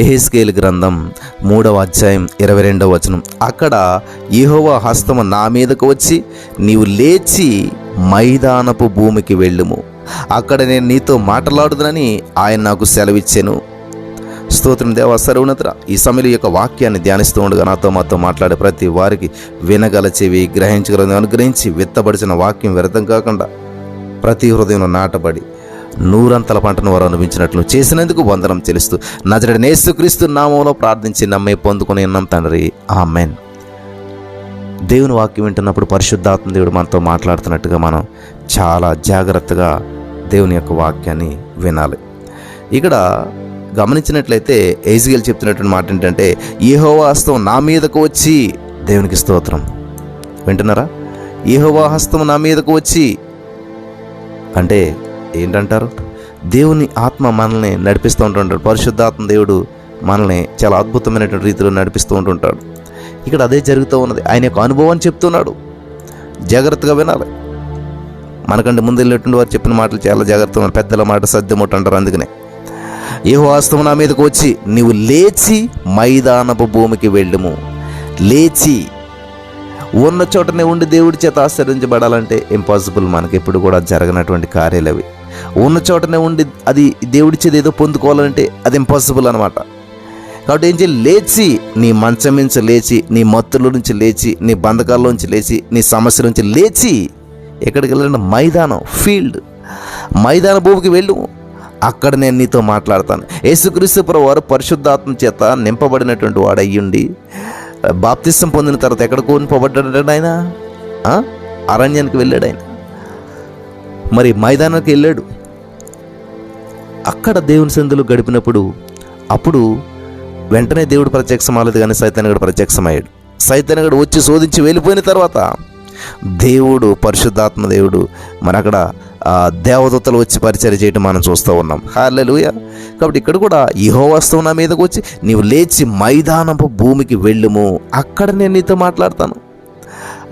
ఎహెస్కేల్ గ్రంథం మూడవ అధ్యాయం ఇరవై రెండవ వచనం. అక్కడ యెహోవా హస్తము నా మీదకు వచ్చి నీవు లేచి మైదానపు భూమికి వెళ్ళుము. అక్కడ నేను నీతో మాట్లాడుదనని ఆయన నాకు సెలవిచ్చాను. స్తోత్రం దేవ సర్వనత్ర ఈ సమయంలో ఈ యొక్క వాక్యాన్ని ధ్యానిస్తూ ఉండగా నాతో మాతో మాట్లాడే ప్రతి వారికి వినగల చెవి గ్రహించగల అనుగ్రహించి విత్తబడిచిన వాక్యం వ్యర్థం కాకుండా ప్రతి హృదయంలో నాటబడి నూరంతల పంటను వారు అనుభవించినట్లు చేసినందుకు వందనం తెలుస్తూ నజరడి నేసుక్రీస్తు నామంలో ప్రార్థించి నమ్మే పొందుకుని ఉన్నాం తండ్రి. ఆమెన్. దేవుని వాక్యం వింటున్నప్పుడు పరిశుద్ధాత్మ దేవుడు మనతో మాట్లాడుతున్నట్టుగా మనం చాలా జాగ్రత్తగా దేవుని యొక్క వాక్యాన్ని వినాలి. ఇక్కడ గమనించినట్లయితే ఏజిగల్ చెప్తున్నటువంటి మాట ఏంటంటే యెహోవా హస్తం నా మీదకు వచ్చి దేవునికి స్తోత్రం. వింటున్నారా? యెహోవా హస్తం నా మీదకు వచ్చి అంటే ఏంటంటారు? దేవుని ఆత్మ మనల్ని నడిపిస్తూ ఉంటుంటాడు. పరిశుద్ధాత్మ దేవుడు మనల్ని చాలా అద్భుతమైనటువంటి రీతిలో నడిపిస్తూ ఉంటుంటాడు. ఇక్కడ అదే జరుగుతూ ఉన్నది. ఆయన యొక్క అనుభవాన్ని చెప్తున్నాడు. జాగ్రత్తగా వినాలి. మనకంటే ముందు వెళ్ళినటువంటి వారు చెప్పిన మాటలు చాలా జాగ్రత్తగా పెద్దల మాట సద్యమొట్టు అంటారు అందుకనే. ఏ వాస్తవం నా మీదకు వచ్చి నీవు లేచి మైదానపు భూమికి వెళ్ళము. లేచి ఉన్న చోటనే ఉండి దేవుడి చేత ఆశ్రయించబడాలంటే ఇంపాసిబుల్ మనకి ఎప్పుడు కూడా జరగనటువంటి కార్యాలు అవి. ఉన్న చోటనే ఉండి అది దేవుడి ఏదో పొందుకోవాలంటే అది ఇంపాసిబుల్ అనమాట కాబట్టి ఏం చేయాలి? లేచి నీ మంచం నుంచి లేచి నీ మత్తుల నుంచి లేచి నీ బంధకాల్లోంచి లేచి నీ సమస్యల నుంచి లేచి ఎక్కడికి వెళ్ళాలంటే మైదానం ఫీల్డ్ మైదాన భూమికి వెళ్ళు. అక్కడ నేను నీతో మాట్లాడతాను. యేసుక్రీస్తు వారు పరిశుద్ధాత్మ చేత నింపబడినటువంటి వాడు అయ్యుండి బాప్తిష్టం పొందిన తర్వాత ఎక్కడ కోల్పోబడ్డాడు ఆయన? అరణ్యానికి వెళ్ళాడు ఆయన. మరి మైదానానికి వెళ్ళాడు. అక్కడ దేవుని సందులు గడిపినప్పుడు అప్పుడు వెంటనే దేవుడు ప్రత్యక్షమాలేదు కానీ సైతానగడు ప్రత్యక్షమయ్యాడు. సైతానగడు వచ్చి శోధించి వెళ్ళిపోయిన తర్వాత దేవుడు పరిశుద్ధాత్మ దేవుడు మన అక్కడ దేవదత్తలు దేవదూతలు వచ్చి పరిచయం చేయటం మనం చూస్తూ ఉన్నాం. హార్లెలుయ కాబట్టి ఇక్కడ కూడా ఇహో వస్తువు నా మీదకి వచ్చి నీవు లేచి మైదానపు భూమికి వెళ్ళుము. అక్కడ నేను నీతో మాట్లాడతాను.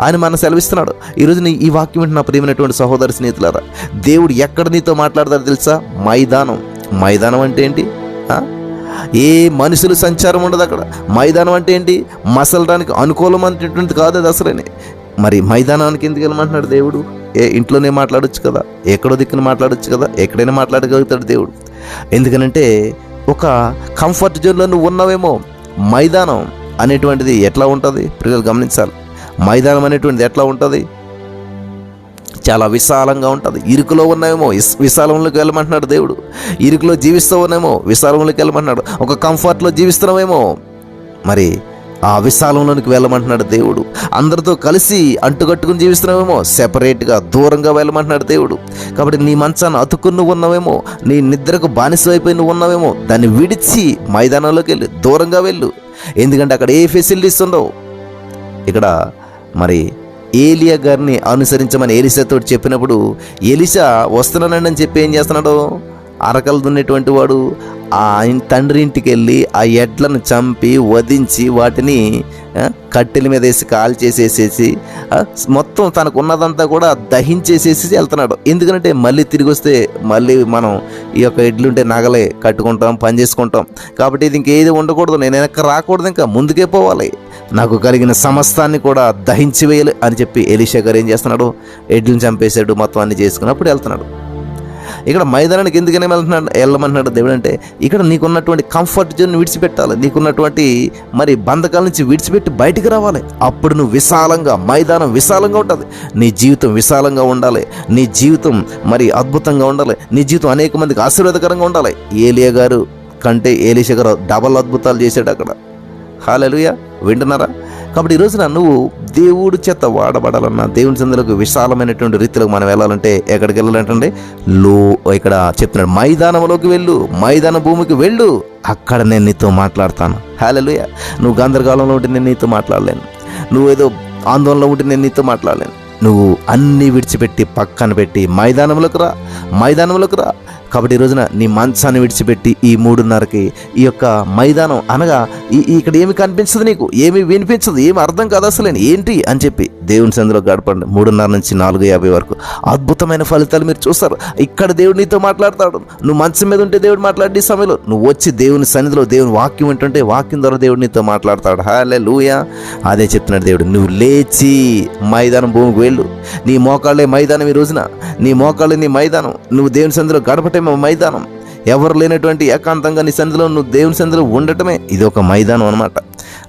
ఆయన మన సెలవిస్తున్నాడు. ఈరోజు నీ ఈ వాక్యం వింటున్న ప్రియమైనటువంటి సహోదరి స్నేహితులారా దేవుడు ఎక్కడ నీతో మాట్లాడతాడో తెలుసా? మైదానం. మైదానం అంటే ఏంటి? ఏ మనుషులు సంచారం ఉండదు అక్కడ. మైదానం అంటే ఏంటి? మసలడానికి అనుకూలం అనేటువంటిది కాదు అది అసలేనే. మరి మైదానానికి ఎందుకు వెళ్ళమంటున్నాడు దేవుడు? ఏ ఇంట్లోనే మాట్లాడొచ్చు కదా. ఎక్కడో దిక్కున మాట్లాడొచ్చు కదా. ఎక్కడైనా మాట్లాడగలుగుతాడు దేవుడు. ఎందుకనంటే ఒక కంఫర్ట్ జోన్లో నువ్వు ఉన్నావేమో. మైదానం అనేటువంటిది ఎట్లా ఉంటుంది? ప్రజలు గమనించాలి. మైదానం అనేటువంటిది ఎట్లా ఉంటుంది? చాలా విశాలంగా ఉంటుంది. ఇరుకులో ఉన్నాయేమో విశాలంలోకి వెళ్ళమంటున్నాడు దేవుడు. ఇరుకులో జీవిస్తూ ఉన్నామో విశాలంలోకి వెళ్ళమంటున్నాడు. ఒక కంఫర్ట్లో జీవిస్తున్నామేమో మరి ఆ విశాలంలోనికి వెళ్ళమంటున్నాడు దేవుడు. అందరితో కలిసి అంటుకట్టుకుని జీవిస్తున్నామేమో సెపరేట్గా దూరంగా వెళ్ళమంటున్నాడు దేవుడు. కాబట్టి నీ మంచాన్ని అతుక్కుని నువ్వు ఉన్నావేమో నీ నిద్రకు బానిసైపోయి నువ్వు ఉన్నావేమో దాన్ని విడిచి మైదానంలోకి వెళ్ళి దూరంగా వెళ్ళు. ఎందుకంటే అక్కడ ఏ ఫెసిలిటీస్ ఉండవు. ఇక్కడ మరి ఏలియా గారిని అనుసరించమని ఏలిసాతో చెప్పినప్పుడు ఎలిసా వస్తున్నానండి అని చెప్పి ఏం చేస్తున్నాడు? అరకలు దున్నేటువంటి వాడు ఆ ఆయన తండ్రి ఇంటికి వెళ్ళి ఆ ఎడ్లను చంపి వధించి వాటిని కట్టెల మీద వేసి కాల్ చేసేసేసి మొత్తం తనకు ఉన్నదంతా కూడా దహించేసేసి వెళ్తున్నాడు. ఎందుకంటే మళ్ళీ తిరిగి వస్తే మళ్ళీ మనం ఈ యొక్క ఎడ్లుంటే నగలే కట్టుకుంటాం పని చేసుకుంటాం. కాబట్టి ఇది ఇంకేది ఉండకూడదు. నేను వెనక్కి రాకూడదు ఇంకా. ముందుకే పోవాలి. నాకు కలిగిన సమస్తాన్ని కూడా దహించి వేయాలి అని చెప్పి ఎలీషా గారు ఏం చేస్తున్నాడు? ఎడ్లను చంపేశాడు మొత్తం అన్ని చేసుకున్నప్పుడు వెళ్తున్నాడు. ఇక్కడ మైదానానికి ఎందుకనే వెళ్తున్నాడు? వెళ్ళమంటున్నాడు దేవుడు అంటే ఇక్కడ నీకున్నటువంటి కంఫర్ట్ జోన్ విడిచిపెట్టాలి. నీకున్నటువంటి మరి బంధకాల నుంచి విడిచిపెట్టి బయటికి రావాలి. అప్పుడు నువ్వు విశాలంగా మైదానం విశాలంగా ఉంటుంది నీ జీవితం విశాలంగా ఉండాలి. నీ జీవితం మరి అద్భుతంగా ఉండాలి. నీ జీవితం అనేక మందికి ఆశీర్వాదకరంగా ఉండాలి. ఏలియా గారు కంటే ఏలిష గారు డబల్ అద్భుతాలు చేశాడు అక్కడ. హాలలుయ. వింటున్నారా? కాబట్టి ఈ రోజున నువ్వు దేవుడి చేత వాడబడాలన్నా దేవుని సందులకు విశాలమైనటువంటి రీతిలో మనం వెళ్ళాలంటే ఎక్కడికి వెళ్ళాలంటే లో ఇక్కడ చెప్తున్నాడు మైదానంలోకి వెళ్ళు మైదాన భూమికి వెళ్ళు అక్కడ నేను నీతో మాట్లాడతాను. హాలలుయ. నువ్వు గందరగోళంలో ఉంటే నేను నీతో మాట్లాడలేను. నువ్వు ఏదో ఆందోళనలో ఉంటే నేను నీతో మాట్లాడలేను. నువ్వు అన్నీ విడిచిపెట్టి పక్కన పెట్టి మైదానంలోకి రా మైదానంలోకి రా. కాబట్టి ఈ రోజున నీ మంచాన్ని విడిచిపెట్టి ఈ మూడున్నరకి ఈ యొక్క మైదానం అనగా ఈ ఇక్కడ ఏమి కనిపించదు నీకు? ఏమి వినిపించదు? ఏమి అర్థం కాదు అసలు ఏంటి అని చెప్పి దేవుని సందులో గడపండి మూడున్నర నుంచి నాలుగు యాభై వరకు. అద్భుతమైన ఫలితాలు మీరు చూస్తారు. ఇక్కడ దేవుడు నీతో మాట్లాడతాడు. నువ్వు మంచం మీద ఉంటే దేవుడు మాట్లాడే సమయంలో నువ్వు వచ్చి దేవుని సన్నిధిలో దేవుని వాక్యం ఏంటంటే వాక్యం ద్వారా దేవుడు నీతో మాట్లాడతాడు. హాలే లూయా అదే చెప్తున్నాడు దేవుడు. నువ్వు లేచి మైదానం భూమికి వెళ్ళు. నీ మోకాళ్ళే మైదానం ఈ రోజున. నీ మోకాళ్ళే నీ మైదానం. నువ్వు దేవుని సన్నిధిలో గడపటమే మైదానం. ఎవరు లేనటువంటి ఏకాంతంగా నీ సన్నిధిలో నువ్వు దేవుని సన్నిధిలో ఉండటమే ఇది ఒక మైదానం అనమాట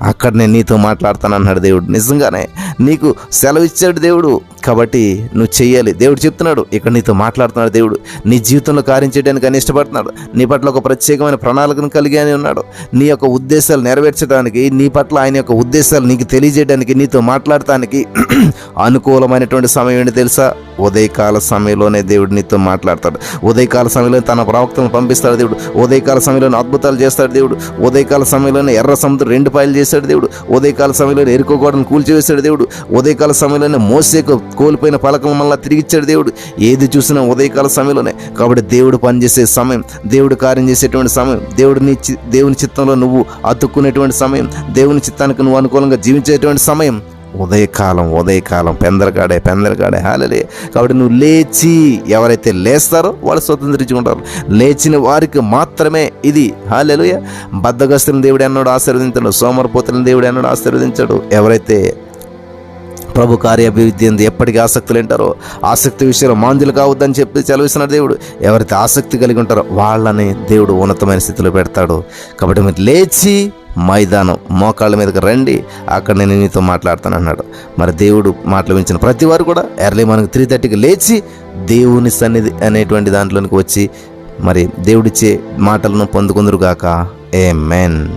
అక్కడ నేను నీతో మాట్లాడతాను అన్నాడు దేవుడు. నిజంగానే నీకు సెలవు ఇచ్చాడు దేవుడు. కాబట్టి నువ్వు చెయ్యాలి. దేవుడు చెప్తున్నాడు ఇక్కడ నీతో మాట్లాడుతున్నాడు దేవుడు. నీ జీవితంలో కార్యం చేయడానికి ఆయన ఇష్టపడుతున్నాడు. నీ పట్ల ఒక ప్రత్యేకమైన ప్రణాళికను కలిగి అని ఉన్నాడు. నీ యొక్క ఉద్దేశాలు నెరవేర్చడానికి నీ పట్ల ఆయన యొక్క ఉద్దేశాలు నీకు తెలియజేయడానికి నీతో మాట్లాడటానికి అనుకూలమైనటువంటి సమయం ఏంటి తెలుసా? ఉదయకాల సమయంలోనే దేవుడు నీతో మాట్లాడతాడు. ఉదయకాల సమయంలో తన ప్రవక్తను పంపిస్తాడు దేవుడు. ఉదయకాల సమయంలోనే అద్భుతాలు చేస్తాడు దేవుడు. ఉదయకాల సమయంలోనే ఎర్ర సముద్రం రెండు పాయలు చేశాడు దేవుడు. ఉదయకాల సమయంలోనే ఎరుకో గోడను కూల్చివేశాడు దేవుడు. ఉదయకాల సమయంలోనే మోసేకు కోల్పోయిన పలకం మళ్ళీ తిరిగిచ్చాడు దేవుడు. ఏది చూసినా ఉదయకాల సమయంలోనే. కాబట్టి దేవుడు పనిచేసే సమయం దేవుడు కార్యం చేసేటువంటి సమయం దేవుడిని దేవుని చిత్తంలో నువ్వు అతుక్కునేటువంటి సమయం దేవుని చిత్తానికి నువ్వు అనుకూలంగా జీవించేటువంటి సమయం ఉదయకాలం ఉదయకాలం పెందరగాడే పెందరగాడే హాలలే కాబట్టి నువ్వు లేచి ఎవరైతే లేస్తారో వాళ్ళు స్వతంత్రించుకుంటారు. లేచిన వారికి మాత్రమే ఇది హాలెలుయ బద్దగస్తులను దేవుడు అన్నాడు ఆశీర్వదించాడు సోమరపోతులను దేవుడు అన్నాడు ఆశీర్వదించాడు. ఎవరైతే ప్రభు కార్యాభివృద్ధి ఎందు ఎప్పటికీ ఆసక్తులు ఉంటారో ఆసక్తి విషయంలో మాంజులు కావద్దని చెప్పి చదివిస్తున్నాడు దేవుడు. ఎవరైతే ఆసక్తి కలిగి ఉంటారో వాళ్ళని దేవుడు ఉన్నతమైన స్థితిలో పెడతాడు. కాబట్టి మీరు లేచి మైదానం మోకాళ్ళ మీదకి రండి అక్కడ నేను నీతో మాట్లాడతాను అన్నాడు. మరి దేవుడు మాటలు వించిన ప్రతి వారు కూడా ఎర్లీ మనకు త్రీ థర్టీకి లేచి దేవుని సన్నిధి అనేటువంటి దాంట్లోనికి వచ్చి మరి దేవుడిచ్చే మాటలను పొందుకుందరుగాక ఏ మెన్